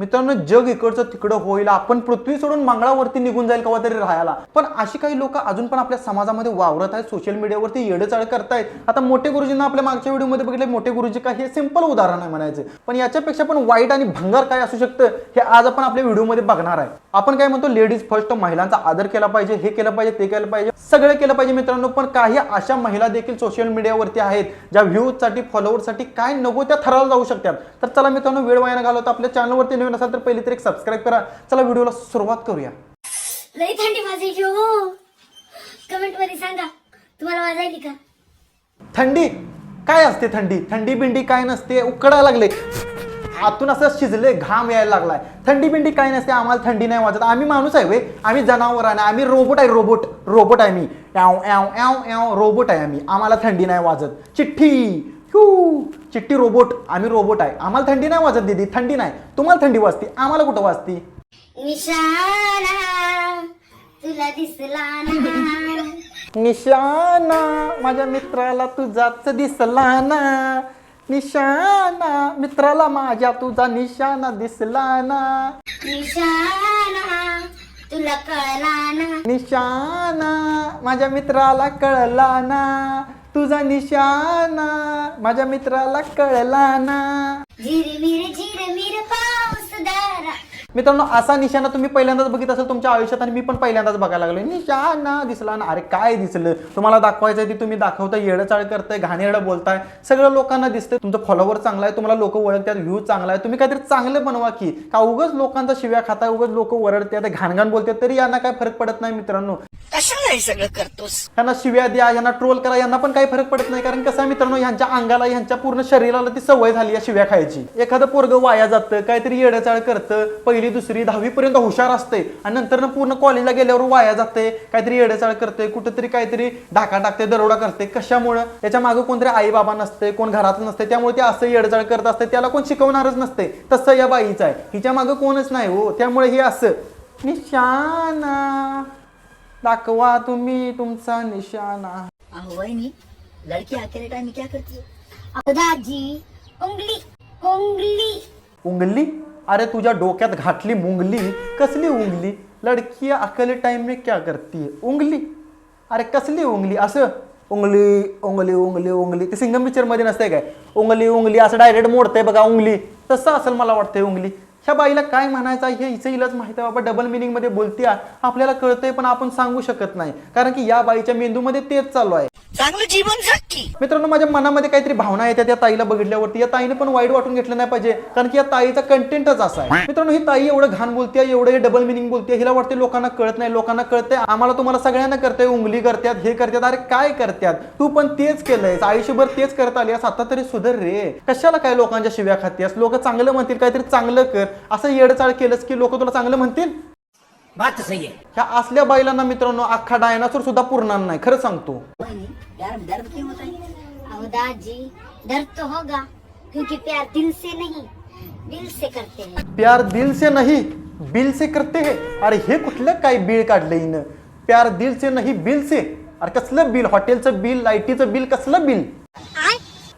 मित्रांनो जग इकडचं तिकडं होईल आपण पृथ्वी सोडून मंगळावरती निघून जाईल कवा तरी राहायला. पण अशी काही लोक अजून पण आपल्या समाजामध्ये वावरत आहेत सोशल मीडियावरती येडचाळ करतायत. आता मोठे गुरुजींना आपल्या मागच्या व्हिडिओमध्ये बघितले मोठे गुरुजी काय हे सिंपल उदाहरण आहे म्हणायचं. पण याच्यापेक्षा पण वाईट आणि भंगार काय असू शकतं हे आज आपण आपल्या व्हिडिओमध्ये बघणार आहे. आपण काय म्हणतो लेडीज फर्स्ट महिलांचा आदर केला पाहिजे हे केलं पाहिजे ते केलं पाहिजे सगळं केलं पाहिजे मित्रांनो. पण काही अशा महिला देखील सोशल मीडियावरती आहेत ज्या व्ह्यूजसाठी फॉलोअरसाठी काय नको त्या ठरवल्या जाऊ शकतात. तर चला मित्रांनो वेळ वाया घालवतो आपल्या चॅनलवरती नवीन असाल तर पहिली तर एक सबस्क्राईब करा. चला व्हिडिओला सुरुवात करूया. लई थंडी वाजायची हो? कमेंटमध्ये सांगा. तुम्हाला वाजायली का थंडी? काय असते थंडी? थंडी बिंडी काय नसते? उकडायला लागले. आतून असं शिजले घाम यायला लागलाय. थंडी बिंडी काय नसते? आम्हाला थंडी नाही वाजत. आम्ही माणूस आहे वे आम्ही जनावर आहे आम्ही रोबोट आहे रोबोट रोबोट आहे मी. याव याव याव याव रोबोट आहे आम्ही. आम्हाला थंडी नाही वाजत. चिठ्ठी. चिठ्ठी रोबोट आम्ही रोबोट आहे. आम्हाला थंडी नाही वाजत दीदी. थंडी नाही. तुम्हाला थंडी वाजते. आम्हाला कुठं वाजते? निशाणा तुला दिसला ना. निशाना माझ्या मित्राला तुझाच दिसला ना. निशाना मित्राला माझ्या तुझा निशाना दिसला ना. निशाणा तुला कळला ना. निशाना माझ्या मित्राला कळला ना. तुझा निशाना माझ्या मित्राला कळला ना. झिरमिर झिरमिर पाऊस दारा. मित्रांनो असा निशाणा तुम्ही पहिल्यांदाच बघित असेल तुमच्या आयुष्यात आणि मी पण पहिल्यांदाच बघायला लागलो निशाणा दिसला ना. अरे काय दिसलं? तुम्हाला दाखवायचं ते तुम्ही दाखवताय येडचाळ करताय घाणेरडं बोलताय. सगळं लोकांना दिसतंय. तुमचं फॉलोवर चांगला आहे तुम्हाला लोक ओळखतात व्ह्यू चांगला आहे. तुम्ही काहीतरी चांगलं बनवा की. का उगच लोकांचा शिव्या खाताय उगच लोक ओरडतात घाणघाण बोलतात तरी यांना काय फरक पडत नाही मित्रांनो. कशाला हे सगळं करतोस? यांना शिव्या द्या यांना ट्रोल करा यांना पण काही फरक पडत नाही. कारण कसं आहे मित्रांनो ह्यांच्या अंगाला ह्यांच्या पूर्ण शरीराला ती सवय झाली आहे शिव्या खायची. एखादं पोरग वाया जातं काहीतरी येड्याचाळ करतं पहिली दुसरी दहावी पर्यंत हुशार असते आणि नंतर पूर्ण कॉलेजला गेल्यावर वाया जाते काहीतरी येड्याचाळ करते कुठेतरी काहीतरी ढाका टाकते दरोडा करते. कशामुळं? त्याच्यामागे कोणतरी आई बाबा नसते कोण घरात नसते त्यामुळे ते असं येडचाळ करत असते त्याला कोण शिकवणारच नसते. तसं या बाईचं आहे. हिच्या मागे कोणच नाही हो. त्यामुळे हे असं. निशाना. दाखवा तुम्ही तुमचा निशाणा. अहो वहिनी लड़की अकेले टाइम में क्या करती है उंगली उंगली. उंगली? अरे तुझ्या डोक्यात घातली मुंगली. कसली उंगली? लडकी अकेले टाइम में क्या करती है उंगली? अरे कसली उंगली? असं? उंगली उंगली उंगली उंगली. ते सिंगम पिक्चरमध्ये नसते काय? उंगली उंगली असं डायरेक्ट मोडतंय बघा उंगली. तसं असेल मला वाटतंय उंगली. ह्या बाईला काय म्हणायचं हे हिचं हिलाच माहिती आहे बाबा डबल मिनिंगमध्ये बोलते आपल्याला कळतंय पण आपण सांगू शकत नाही. कारण की या बाईच्या मेंदूमध्ये तेच चालू आहे. चांगलं जीवन जग की. मित्रांनो माझ्या मनामध्ये काहीतरी भावना येतात. त्या ताईला बघितल्यावरती या ताईने पण वाईट वाटून घेतलं नाही पाहिजे. कारण की या ताईचा कंटेंटच असा आहे. मित्रांनो ही ताई एवढं घाण बोलते एवढं डबल मिनिंग बोलते हिला वाटते लोकांना कळत नाही लोकांना कळतंय. आम्हाला तुम्हाला सगळ्यांना करतंय उंगली करतात हे करतात अरे काय करतात तू पण तेच केलंय आयुष्यभर तेच करत आली आता तरी सुधर रे. कशाला काय लोकांच्या शिव्या खात्यास लोक चांगलं म्हणतील काहीतरी चांगलं कर. असं येडचाळ केलंस की लोक तुला चांगलं म्हणतील? बात सही है ह्या असल्या बाईलांना मित्रांनो अख्खा डायनासोर सुद्धा पुरणार नाही खरं सांगतो. प्यार में दर्द क्यों होता है अहो दाजी दर्द तो होगा क्योंकि प्यार दिल से नहीं दिल से करते हैं। प्यार दिल से नहीं बिल से करते है। अरे हे कुठलं काय बिल काढलं हिनं? प्यार दिल से नाही बिल से? अरे कसलं बिल? हॉटेलचं बिल लाईटीचं बिल कसलं बिल?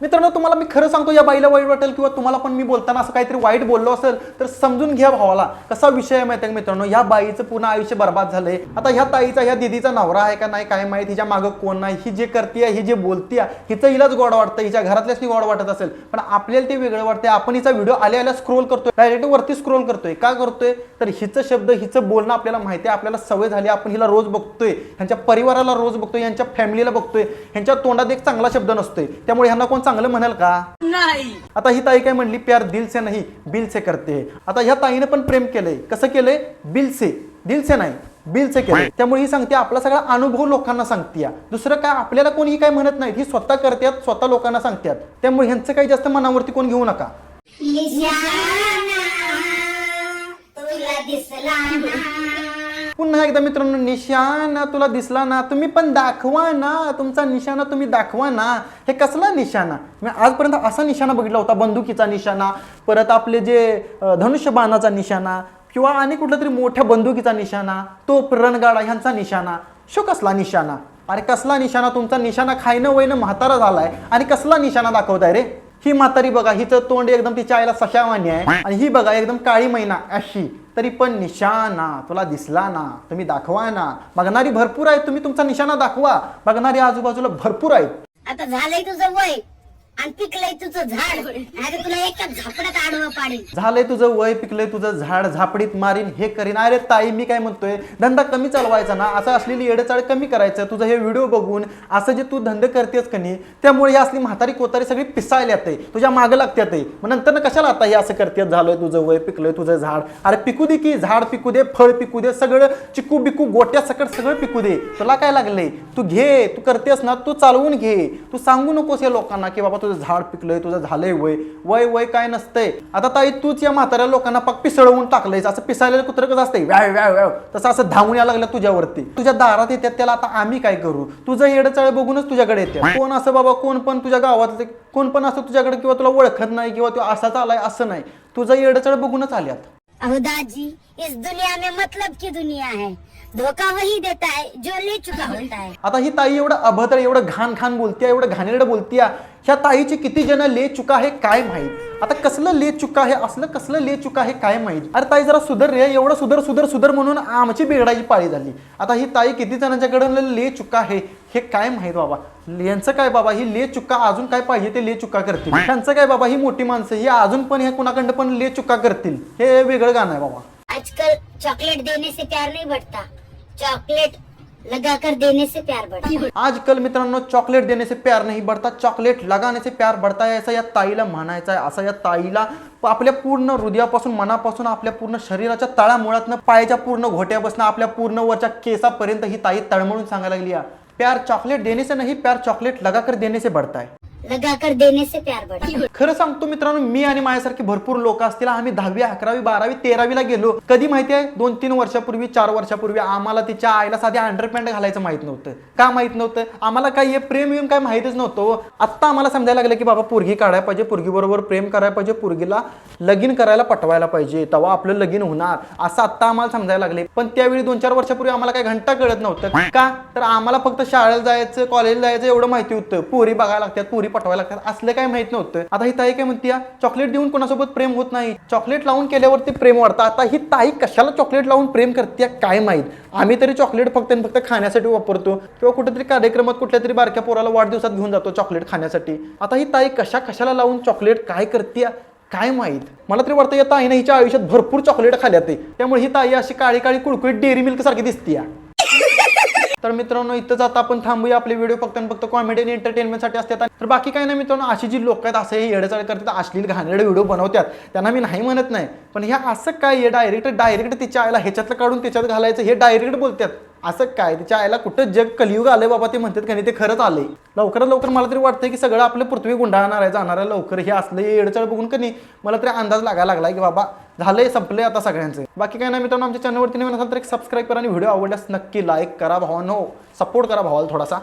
मित्रांनो तुम्हाला मी खरं सांगतो या बाईला वाईट वाटेल किंवा तुम्हाला पण मी बोलताना असं काहीतरी वाईट बोललो असेल तर समजून घ्या भावाला कसा विषय आहे माहिती आहे मित्रांनो? या बाईचं पूर्ण आयुष्य बर्बाद झालंय. आता ह्या ताईचा ह्या दिदीचा नवरा आहे का नाही काय माहिती हिच्या मागं कोण नाही ही जे करते ही जे बोलते हिचं हिलाच गोड वाटतं हिच्या घरातल्याच गोड वाटत असेल पण आपल्याला ते वेगळं वाटतंय. आपण हिचा व्हिडिओ आल्या आल्या स्क्रोल करतोय डायरेक्ट वरती स्क्रोल करतोय. का करतोय? तर हिचं शब्द हिचं बोलणं आपल्याला माहिती आहे आपल्याला सवय झाली आपण हिला रोज बघतोय ह्यांच्या परिवाराला रोज बघतोय यांच्या फॅमिलीला बघतोय ह्यांच्या तोंडात एक चांगला शब्द नसतोय. त्यामुळे ह्यांना कोण चांगलं म्हणाल का? नहीं. आता ही ताई काय म्हणली प्यार दिल से नाही बिल से करते. है. आता ह्या ताईने पण प्रेम केलंय. कसं केलंय? बिल से दिल से नाही बिल से केलंय. त्यामुळे ही सांगते आपला सगळा अनुभव लोकांना सांगते दुसरं काय आपल्याला कोणी काय म्हणत नाही ही स्वतः करतात स्वतः लोकांना सांगतात त्यामुळे ह्यांचं काही जास्त मनावरती कोण घेऊ नका. दिसला ना. पुन्हा एकदा मित्रांनो निशाणा तुला दिसला ना तुम्ही पण दाखवा ना. तुमचा निशाणा तुम्ही दाखवा ना. हे कसला निशाणा? मी आजपर्यंत असा निशाणा बघितला होता बंदुकीचा निशाणा परत आपले जे अं, धनुष्यबाणाचा निशाणा किंवा आणि कुठला तरी मोठ्या बंदुकीचा निशाणा तोप रणगाडा ह्यांचा निशाणा. शो कसला निशाणा? अरे कसला निशाणा? तुमचा निशाणा खायनं वयनं म्हातारा झालाय. आणि कसला निशाणा दाखवताय रे? ही म्हातारी बघा हिचं तोंड एकदम तिच्या आईला सशावानी आहे. आणि ही बघा एकदम काळी मैना अशी. तरी पण निशाणा तुला दिसला ना तुम्ही दाखवा ना. बघणारी भरपूर आहेत तुम्ही तुमचा निशाणा दाखवा. बघणारी आजूबाजूला भरपूर आहेत. आता झालंय तुझं वय. आणि पिकलंय तुझं झाड. नाही तुला एकाच झापडात आडवं पाडेल झालंय तुझं वय पिकलंय तुझं झाड झापडीत मारीन हे करीन. अरे ताई मी काय म्हणतोय? धंदा कमी चालवायचा ना? असं असलेली येडेचाळ कमी करायचं. तुझं हे व्हिडिओ बघून असं जे तू धंदे करतेस का नाही त्यामुळे ही असली म्हातारी कोतारी सगळी पिसायला येते. तुझ्या मागं लागतात मग नंतर कशाला आता हे असं करतेस झालंय तुझं वय पिकलंय तुझं झाड. अरे पिकू दे की झाड पिकू दे फळ पिकू दे सगळं चिकू बिकू गोट्या सकट सगळं पिकू दे. तुला काय लागलंय? तू घे तू करतेस ना तू चालवून घे. तू सांगू नकोस या लोकांना की बाबा तुझं झाड पिकलंय तुझं झालंय वय. वय वय काय नसतंय. आता ताई तूच या म्हाताऱ्या लोकांना पाक पिसळवून टाकलंयस. असं पिसायला कुत्र कसं असतंय? व्याव व्याव व्याव. तसं असं धावून यायला लागलं तुझ्यावरती. तुझ्या दारात येतात त्याला आता आम्ही काय करू? तुझं येडचाळ बघूनच तुझ्याकडे येते कोण असं बाबा कोण पण तुझ्या गावात कोण पण असं तुझ्याकडे किंवा तुला ओळखत नाही किंवा तू असाच आलाय असं नाही. तुझं येडचाळ बघूनच आल्यात. अहो दादी इस दुनिया में मतलब की दुनिया है. धोखा वही देता है जो ले चुका होता है. आता ही ताई एवढं अभद्र एवढं घाण घाण बोलतीया एवढं घाणेरडं बोलतीया. ह्या ताईची किती जण ले चुका आहे काय माहीत? आता कसलं ले चुका आहे असलं कसलं ले चुका आहे काय माहीत? अरे ताई जरा सुधर रे एवढं सुधर सुधर सुधर म्हणून आमची बिघडायची पाळी झाली. आता ही ताई किती जणांच्याकडे ले चुका आहे हे काय माहीत बाबा? यांचं काय बाबा? ही ले चुका अजून काय पाहिजे ते ले चुका करतील. त्यांचं काय बाबा? ही मोठी माणसं ही अजून पण ह्या कुणाकडं पण ले चुका करतील. हे वेगळं गाणं आहे बाबा. आजकाल चॉकलेट देणे से प्यार नाही बढ़ता चॉकलेट लगाकर देने से प्यार बढ़ता आजकल मित्रांनो चॉकलेट देने से प्यार नाही बढ़ता चॉकलेट लगाने से प्यार बढ़ता है असं या ताईला म्हणायचं आहे असं या ताईला आपल्या पूर्ण हृदयापासून मनापासून आपल्या पूर्ण शरीराच्या तळामुळातनं पायाच्या पूर्ण घोट्यापासून आपल्या पूर्ण वरच्या केसापर्यंत ही ताई तळमळून सांगायला लागली आहे. प्यार चॉकलेट देने से नहीं प्यार चॉकलेट लगाकर देने से बढ़ता है लगाकर देने से प्यार बढ़ा। खरं सांगतो मित्रांनो मी आणि माझ्यासारखी भरपूर लोक असतील आम्ही दहावी अकरावी बारावी तेरावीला गेलो. कधी माहिती आहे दोन तीन वर्षापूर्वी चार वर्षापूर्वी आम्हाला तिच्या आईला साधी अंडरपॅन्ट घालायचं माहीत नव्हतं. का माहीत नव्हतं? आम्हाला काय हे प्रेम येऊन काय माहितच नव्हतं हो. आत्ता आम्हाला समजायला लागलं की बाबा पोरगी काढायला पाहिजे पोरगी बरोबर प्रेम करायला पाहिजे पोरगीला लगीन करायला पटवायला पाहिजे. तेव्हा आपलं लगीन होणार असं आत्ता आम्हाला समजायला लागले. पण त्यावेळी दोन चार वर्षापूर्वी आम्हाला काही घंटा कळत नव्हतं. का? तर आम्हाला फक्त शाळेला जायचं कॉलेजला जायचं एवढं माहिती होतं. पोरी बघायला लागतात पोरी पटवायला लागतात. असलं काय माहीत नव्हतं. आता ही ताई काय म्हणते चॉकलेट देऊन कोणासोबत प्रेम होत नाही. चॉकलेट लावून केल्यावरती प्रेम वाढतं. आता ही ताई कशाला चॉकलेट लावून प्रेम करते काय माहीत? आम्ही तरी चॉकलेट फक्त फक्त खाण्यासाठी वापरतो. किंवा कुठेतरी कार्यक्रमात कुठल्या तरी बारक्या पोराला वाढदिवसात घेऊन जातो चॉकलेट खाण्यासाठी. आता ही ताई कशा कशाला लावून चॉकलेट काय करते काय माहीत? मला तरी वाटतं या ताईने हिच्या आयुष्यात भरपूर चॉकलेट खाल्या ते. त्यामुळे ही ताई अशी काळी काळी कुळकुळीत डेअरी मिल्क सारखी दिसते तर मित्रांनो इथंच आता आपण थांबूया आपले व्हिडिओ फक्त आणि फक्त कॉमेडी आणि एंटरटेनमेंटसाठी असतात. तर बाकी काही नाही मित्रांनो अशी जी लोक आहेत असं हे येडचाळ करतात अश्लील घाणेरडे व्हिडिओ बनवतात त्यांना मी नाही म्हणत नाही. पण ह्या असं काय हे डायरेक्ट डायरेक्ट तिच्या आईला ह्याच्यातलं काढून त्याच्यात घालायचं हे डायरेक्ट बोलतात. असं काय तिच्या आईला कुठं जग कलियुग आलंय बाबा ते म्हणतात का नाही ते खरंच आलंय. लवकरात लवकर मला तरी वाटतं की सगळं आपलं पृथ्वी गुंडाळणार आहे जाणार आहे लवकर. हे असलं येडचळ बघून का नाही मला तरी अंदाज लागायला लागलाय की बाबा झालंय संपलंय आता सगळ्यांचे. बाकी काय नाही मित्रांनो आमच्या चॅनलवरती नवीन असाल तर एक सबस्क्राईब करा आणि व्हिडिओ आवडल्यास नक्की लाईक करा भावांनो. सपोर्ट करा भावाला थोडासा.